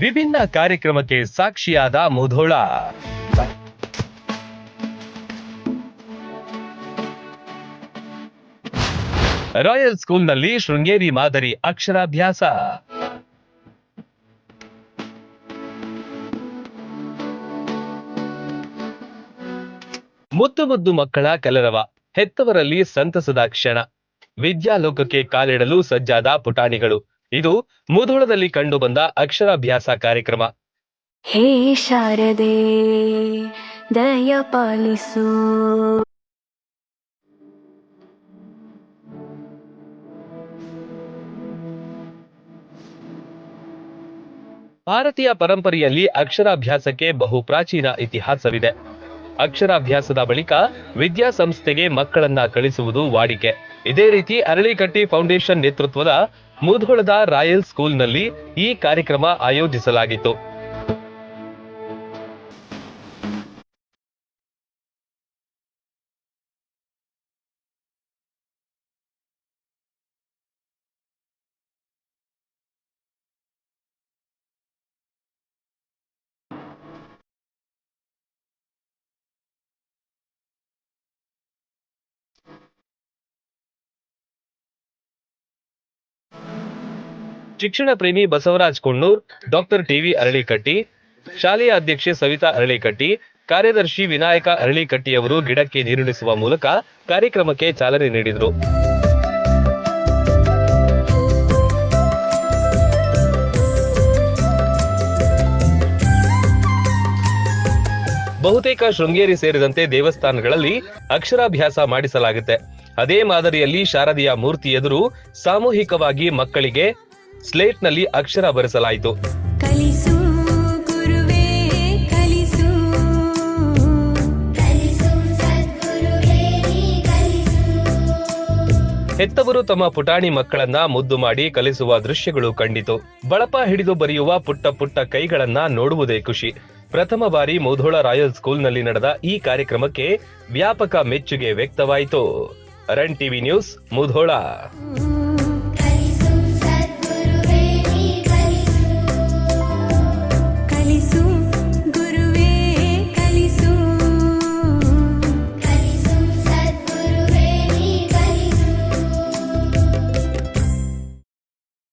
ವಿಭಿನ್ನ ಕಾರ್ಯಕ್ರಮಕ್ಕೆ ಸಾಕ್ಷಿಯಾದ ಮುಧೋಳ. ರಾಯಲ್ ಸ್ಕೂಲ್ನಲ್ಲಿ ಶೃಂಗೇರಿ ಮಾದರಿ ಅಕ್ಷರಾಭ್ಯಾಸ. ಮುದ್ದು ಮುದ್ದು ಮಕ್ಕಳ ಕಲರವ, ಹೆತ್ತವರಲ್ಲಿ ಸಂತಸದ ಕ್ಷಣ. ವಿದ್ಯಾಲೋಕಕ್ಕೆ ಕಾಲಿಡಲು ಸಜ್ಜಾದ ಪುಟಾಣಿಗಳು. ಇದು ಮುಧೋಳದಲ್ಲಿ ಕಂಡುಬಂದ ಅಕ್ಷರಾಭ್ಯಾಸ ಕಾರ್ಯಕ್ರಮ. ಹೇ ಶಾರದೆ ದಯ ಪಾಲಿಸು. ಭಾರತೀಯ ಪರಂಪರೆಯಲ್ಲಿ ಅಕ್ಷರಾಭ್ಯಾಸಕ್ಕೆ ಬಹು ಪ್ರಾಚೀನ ಇತಿಹಾಸವಿದೆ. ಅಕ್ಷರಾಭ್ಯಾಸದ ಬಳಿಕ ವಿದ್ಯಾಸಂಸ್ಥೆಗೆ ಮಕ್ಕಳನ್ನ ಕಳಿಸುವುದು ವಾಡಿಕೆ. ಇದೇ ರೀತಿ ಅರಳಿಕಟ್ಟಿ ಫೌಂಡೇಶನ್ ನೇತೃತ್ವದ ಮುಧೋಳದ ರಾಯಲ್ ಸ್ಕೂಲ್ನಲ್ಲಿ ಈ ಕಾರ್ಯಕ್ರಮ ಆಯೋಜಿಸಲಾಗಿತ್ತು. ಶಿಕ್ಷಣ ಪ್ರೇಮಿ ಬಸವರಾಜ್ ಕುಣ್ಣೂರ್, ಡಾಕ್ಟರ್ ಟಿವಿ ಅರಳಿಕಟ್ಟಿ, ಶಾಲೆಯ ಅಧ್ಯಕ್ಷೆ ಸವಿತಾ ಅರಳಿಕಟ್ಟಿ, ಕಾರ್ಯದರ್ಶಿ ವಿನಾಯಕ ಅರಳಿಕಟ್ಟಿಯವರು ಗಿಡಕ್ಕೆ ನೀರುಣಿಸುವ ಮೂಲಕ ಕಾರ್ಯಕ್ರಮಕ್ಕೆ ಚಾಲನೆ ನೀಡಿದರು. ಬಹುತೇಕ ಶೃಂಗೇರಿ ಸೇರಿದಂತೆ ದೇವಸ್ಥಾನಗಳಲ್ಲಿ ಅಕ್ಷರಾಭ್ಯಾಸ ಮಾಡಿಸಲಾಗುತ್ತೆ. ಅದೇ ಮಾದರಿಯಲ್ಲಿ ಶಾರದೀಯ ಮೂರ್ತಿ ಎದುರು ಸಾಮೂಹಿಕವಾಗಿ ಮಕ್ಕಳಿಗೆ ಸ್ಲೇಟ್ನಲ್ಲಿ ಅಕ್ಷರ ಬರೆಸಲಾಯಿತು. ಕಲಿಸು ಗುರುವೇ ಕಲಿಸು. ಹೆತ್ತವರು ತಮ್ಮ ಪುಟಾಣಿ ಮಕ್ಕಳನ್ನ ಮುದ್ದು ಮಾಡಿ ಕಲಿಸುವ ದೃಶ್ಯಗಳು ಕಂಡಿತು. ಬಳಪ ಹಿಡಿದು ಬರೆಯುವ ಪುಟ್ಟ ಪುಟ್ಟ ಕೈಗಳನ್ನ ನೋಡುವುದೇ ಖುಷಿ. ಪ್ರಥಮ ಬಾರಿ ಮುಧೋಳ ರಾಯಲ್ ಸ್ಕೂಲ್ನಲ್ಲಿ ನಡೆದ ಈ ಕಾರ್ಯಕ್ರಮಕ್ಕೆ ವ್ಯಾಪಕ ಮೆಚ್ಚುಗೆ ವ್ಯಕ್ತವಾಯಿತು. Run TV news Mudhol.